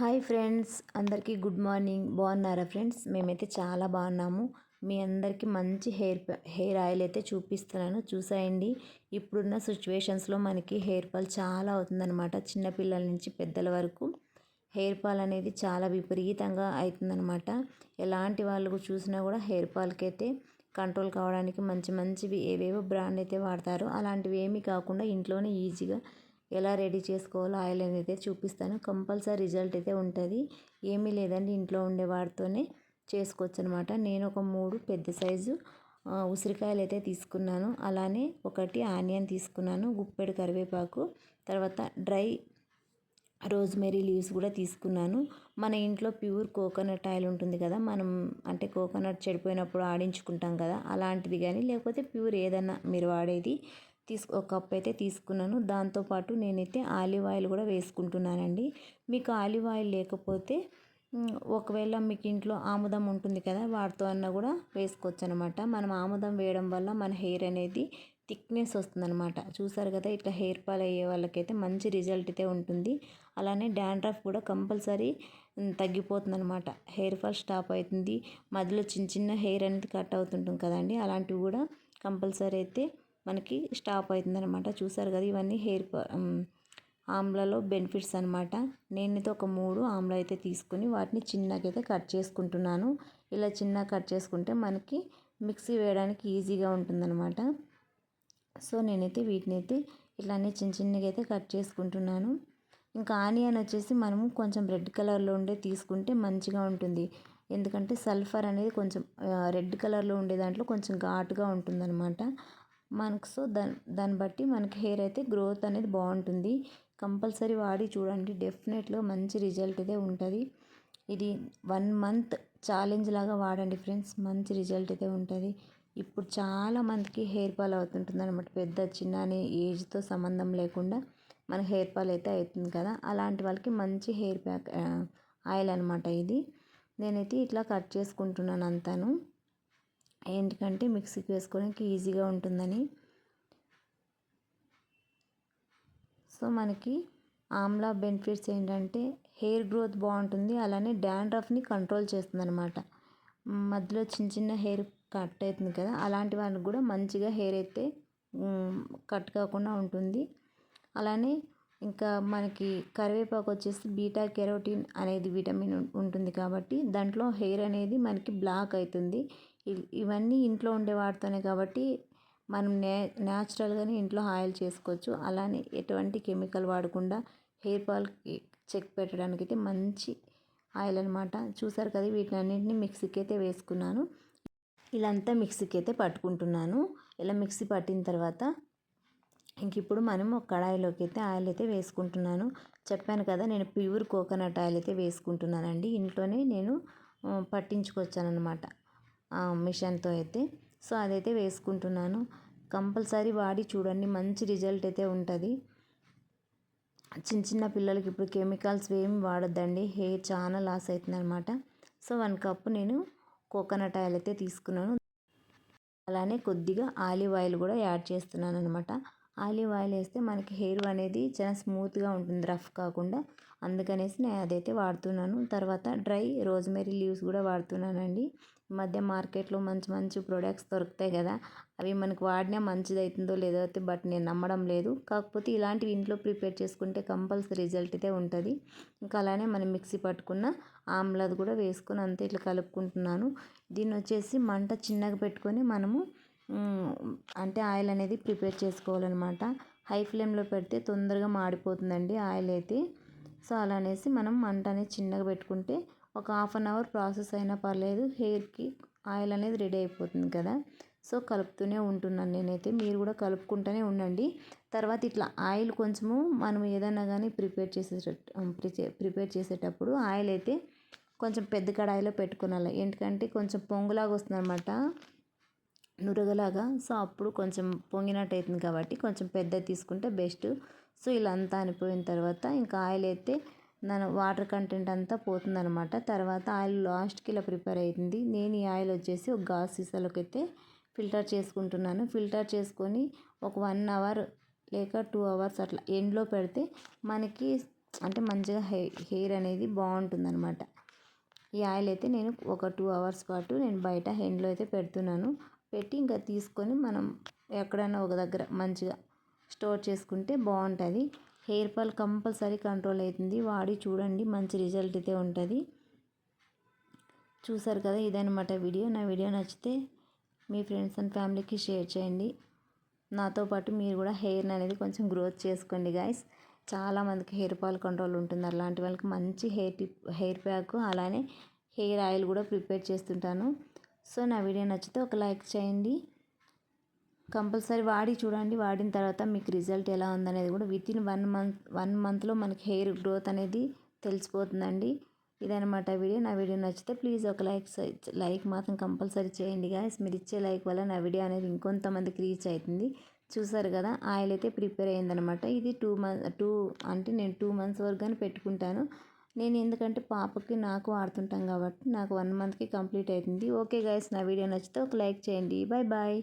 Hi friends అందరికీ good morning. బాగున్నారా friends? మేమైతే చాలా బాగున్నాము. మీ అందరికీ మంచి హెయిర్ హెయిర్ ఆయిల్ అయితే చూపిస్తున్నాను. చూసేయండి. ఇప్పుడున్న సిచ్యువేషన్స్లో మనకి హెయిర్ ఫాల్ చాలా అవుతుందన్నమాట. చిన్నపిల్లల నుంచి పెద్దల వరకు హెయిర్ ఫాల్ అనేది చాలా విపరీతంగా అవుతుందన్నమాట. ఎలాంటి వాళ్ళు చూసినా కూడా హెయిర్ ఫాల్కి అయితే కంట్రోల్ కావడానికి మంచి మంచివి ఏవేవో బ్రాండ్ అయితే వాడతారు. అలాంటివి ఏమీ కాకుండా ఇంట్లోనే ఈజీగా ఎలా రెడీ చేసుకోవాలో ఆయిల్ అనేది చూపిస్తాను. కంపల్సరీ రిజల్ట్ అయితే ఉంటుంది. ఏమీ లేదండి ఇంట్లో ఉండే వాటితోనే చేసుకోవచ్చు అనమాట నేను ఒక మూడు పెద్ద సైజు ఉసిరికాయలు అయితే తీసుకున్నాను. అలానే ఒకటి ఆనియన్ తీసుకున్నాను గుప్పెడు కరివేపాకు తర్వాత డ్రై రోజ్మెరీ లీవ్స్ కూడా తీసుకున్నాను. మన ఇంట్లో ప్యూర్ కోకోనట్ ఆయిల్ ఉంటుంది కదా మనం అంటే కోకోనట్ చెడిపోయినప్పుడు ఆడించుకుంటాం కదా అలాంటిది కానీ లేకపోతే ప్యూర్ ఏదన్నా మీరు వాడేది తీసుకు ఒక కప్ అయితే తీసుకున్నాను. దాంతోపాటు నేనైతే ఆలివ్ ఆయిల్ కూడా వేసుకుంటున్నానండి. మీకు ఆలివ్ ఆయిల్ లేకపోతే ఒకవేళ మీకు ఇంట్లో ఆముదం ఉంటుంది కదా వాటితో అన్నా కూడా వేసుకోవచ్చు అనమాట మనం ఆముదం వేయడం వల్ల మన హెయిర్ అనేది థిక్నెస్ వస్తుందన్నమాట చూసారు కదా ఇట్లా హెయిర్ ఫాల్ అయ్యే వాళ్ళకైతే మంచి రిజల్ట్ అయితే ఉంటుంది. అలానే డాండ్రఫ్ కూడా కంపల్సరీ తగ్గిపోతుంది అనమాట హెయిర్ ఫాల్ స్టాప్ అవుతుంది. మధ్యలో చిన్న చిన్న హెయిర్ అనేది కట్ అవుతుంటుంది కదండి. అలాంటివి కూడా కంపల్సరీ అయితే మనకి స్టాప్ అవుతుందనమాట చూసారు కదా ఇవన్నీ హెయిర్ ఆమ్లలో బెనిఫిట్స్ అనమాట నేనైతే ఒక మూడు ఆమ్ల అయితే తీసుకుని వాటిని చిన్నగా అయితే కట్ చేసుకుంటున్నాను. ఇలా చిన్న కట్ చేసుకుంటే మనకి మిక్సీ వేయడానికి ఈజీగా ఉంటుందన్నమాట. సో నేనైతే వీటిని అయితే ఇలానే చిన్న చిన్నగా అయితే కట్ చేసుకుంటున్నాను. ఇంకా ఆనియన్ వచ్చేసి మనము కొంచెం రెడ్ కలర్లో ఉండే తీసుకుంటే మంచిగా ఉంటుంది. ఎందుకంటే సల్ఫర్ అనేది కొంచెం రెడ్ కలర్లో ఉండే దాంట్లో కొంచెం ఘాటుగా ఉంటుందన్నమాట. మనకు సో దాని దాన్ని బట్టి మనకి హెయిర్ అయితే గ్రోత్ అనేది బాగుంటుంది. కంపల్సరీ వాడి చూడండి. డెఫినెట్లో మంచి రిజల్ట్ అయితే ఉంటుంది. ఇది వన్ మంత్ ఛాలెంజ్ లాగా వాడండి ఫ్రెండ్స్. మంచి రిజల్ట్ అయితే ఉంటుంది. ఇప్పుడు చాలా మందికి హెయిర్ ఫాల్ అవుతుంటుంది అనమాట పెద్ద చిన్న అనే ఏజ్తో సంబంధం లేకుండా మన హెయిర్ ఫాల్ అయితే అవుతుంది కదా. అలాంటి వాళ్ళకి మంచి హెయిర్ ప్యాక్ ఆయిల్ అనమాట ఇది. నేనైతే ఇట్లా కట్ చేసుకుంటున్నాను అంతాను. ఎందుకంటే మిక్సీకి వేసుకోవడానికి ఈజీగా ఉంటుందని. సో మనకి ఆమ్లా బెనిఫిట్స్ ఏంటంటే హెయిర్ గ్రోత్ బాగుంటుంది అలానే డాండ్రఫ్ని కంట్రోల్ చేస్తుంది అనమాట మధ్యలో చిన్న చిన్న హెయిర్ కట్ అవుతుంది కదా అలాంటి వాళ్ళకి కూడా మంచిగా హెయిర్ అయితే కట్ కాకుండా ఉంటుంది. అలానే ఇంకా మనకి కరివేపాకు వచ్చేసి బీటా కెరోటిన్ అనేది విటమిన్ ఉంటుంది కాబట్టి దాంట్లో హెయిర్ అనేది మనకి బ్లాక్ అవుతుంది. ఇవన్నీ ఇంట్లో ఉండే వాటితోనే కాబట్టి మనం నే న్యాచురల్గానే ఇంట్లో ఆయిల్ చేసుకోవచ్చు. అలానే ఎటువంటి కెమికల్ వాడకుండా హెయిర్ ఫాల్కి చెక్ పెట్టడానికి అయితే మంచి ఆయిల్ అనమాట చూసారు కదా వీటిని అన్నింటినీ మిక్సీకి అయితే వేసుకున్నాను. ఇలా అంతా మిక్సీకి అయితే పట్టుకుంటున్నాను. ఇలా మిక్సీ పట్టిన తర్వాత ఇంక ఇప్పుడు మనం ఒక కడాయిలోకి అయితే ఆయిల్ అయితే వేసుకుంటున్నాను. చెప్పాను కదా నేను ప్యూర్ కోకోనట్ ఆయిల్ అయితే వేసుకుంటున్నానండి. ఇంట్లోనే నేను పట్టించుకొచ్చానమాట మిషన్తో అయితే. సో అదైతే వేసుకుంటున్నాను. కంపల్సరీ వాడి చూడండి. మంచి రిజల్ట్ అయితే ఉంటుంది. చిన్న చిన్న పిల్లలకి ఇప్పుడు కెమికల్స్ ఏమి వాడొద్దండి. హెయిర్ చాలా లాస్ అవుతుంది అనమాట సో వన్ కప్ నేను కోకోనట్ ఆయిల్ అయితే తీసుకున్నాను. అలానే కొద్దిగా ఆలివ్ ఆయిల్ కూడా యాడ్ చేస్తున్నాను అనమాట ఆలివ్ ఆయిల్ వేస్తే మనకి హెయిర్ అనేది చాలా స్మూత్గా ఉంటుంది. రఫ్ కాకుండా. అందుకనేసి నేను అదైతే వాడుతున్నాను. తర్వాత డ్రై రోజ్మెరీ లీవ్స్ కూడా వాడుతున్నానండి. మధ్య మార్కెట్లో మంచి మంచి ప్రొడక్ట్స్ దొరుకుతాయి కదా అవి మనకు వాడినా మంచిది అవుతుందో లేదో అయితే బట్ నేను నమ్మడం లేదు. కాకపోతే ఇలాంటివి ఇంట్లో ప్రిపేర్ చేసుకుంటే కంపల్సరీ రిజల్ట్ అయితే ఉంటుంది. ఇంకా అలానే మనం మిక్సీ పట్టుకున్న ఆమ్లది కూడా వేసుకొని అంతే ఇట్లా కలుపుకుంటున్నాను. దీన్ని వచ్చేసి మంట చిన్నగా పెట్టుకొని మనము అంటే ఆయిల్ అనేది ప్రిపేర్ చేసుకోవాలన్నమాట. హై ఫ్లేమ్లో పెడితే తొందరగా మాడిపోతుందండి ఆయిల్ అయితే. సో అలా అనేసి మనం మంట అనేది చిన్నగా పెట్టుకుంటే ఒక హాఫ్ అన్ అవర్ ప్రాసెస్ అయినా పర్లేదు హెయిర్కి ఆయిల్ అనేది రెడీ అయిపోతుంది కదా. సో కలుపుతూనే ఉంటున్నాను నేనైతే. మీరు కూడా కలుపుకుంటూనే ఉండండి. తర్వాత ఇట్లా ఆయిల్ కొంచెము మనం ఏదైనా కానీ ప్రిపేర్ చేసేటట్టు ప్రిపేర్ చేసేటప్పుడు ఆయిల్ అయితే కొంచెం పెద్ద కడాయిలో పెట్టుకోవాలి ఎందుకంటే కొంచెం పొంగులాగా వస్తుంది అనమాట నురగలాగా. సో అప్పుడు కొంచెం పొంగినట్టు అవుతుంది కాబట్టి కొంచెం పెద్దది తీసుకుంటే బెస్ట్. సో ఇలా అంతా అనిపోయిన తర్వాత ఇంకా ఆయిల్ అయితే దాని వాటర్ కంటెంట్ అంతా పోతుందనమాట తర్వాత ఆయిల్ లాస్ట్కి ఇలా ప్రిపేర్ అయింది. నేను ఈ ఆయిల్ వచ్చేసి ఒక గాజు సీసాలోకి అయితే ఫిల్టర్ చేసుకుంటున్నాను. ఫిల్టర్ చేసుకొని ఒక వన్ అవర్ లేక టూ అవర్స్ అట్లా ఎండ్లో పెడితే మనకి అంటే మంచిగా హె హెయిర్ అనేది బాగుంటుందన్నమాట. ఈ ఆయిల్ అయితే నేను ఒక టూ అవర్స్ పాటు నేను బయట ఎండ్లో అయితే పెడుతున్నాను. పెట్టి ఇంకా తీసుకొని మనం ఎక్కడైనా ఒక దగ్గర మంచిగా స్టోర్ చేసుకుంటే బాగుంటుంది. హెయిర్ ఫాల్ కంపల్సరీ కంట్రోల్ అవుతుంది. వాడి చూడండి మంచి రిజల్ట్ అయితే ఉంటుంది. చూసారు కదా ఇదనమాట వీడియో. నా వీడియో నచ్చితే మీ ఫ్రెండ్స్ అండ్ ఫ్యామిలీకి షేర్ చేయండి. నాతో పాటు మీరు కూడా హెయిర్ అనేది కొంచెం గ్రోత్ చేసుకోండి గాయస్. చాలామందికి హెయిర్ ఫాల్ కంట్రోల్ ఉంటుంది. అలాంటి వాళ్ళకి మంచి హెయిర్ టిప్ హెయిర్ ప్యాక్ అలానే హెయిర్ ఆయిల్ కూడా ప్రిపేర్ చేస్తుంటాను. సో నా వీడియో నచ్చితే ఒక లైక్ చేయండి. కంపల్సరీ వాడి చూడండి. వాడిన తర్వాత మీకు రిజల్ట్ ఎలా ఉందనేది కూడా with in one month one మంత్లో మనకి హెయిర్ గ్రోత్ అనేది తెలిసిపోతుందండి. ఇదనమాట వీడియో. నా వీడియో నచ్చితే ప్లీజ్ ఒక లైక్ లైక్ మాత్రం కంపల్సరీ చేయండి గాయస్. మీరు ఇచ్చే లైక్ వల్ల నా వీడియో అనేది ఇంకొంతమందికి రీచ్ అవుతుంది. చూసారు కదా ఆయిల్ అయితే ప్రిపేర్ అయిందనమాట ఇది టూ మంత్ టూ అంటే నేను టూ మంత్స్ వరకు కానీ పెట్టుకుంటాను. నేను ఎందుకంటే పాపకి నాకు వాడుతుంటాం కాబట్టి నాకు వన్ మంత్కి కంప్లీట్ అవుతుంది. ఓకే గైస్ నా వీడియో నచ్చితే ఒక లైక్ చేయండి. Bye bye.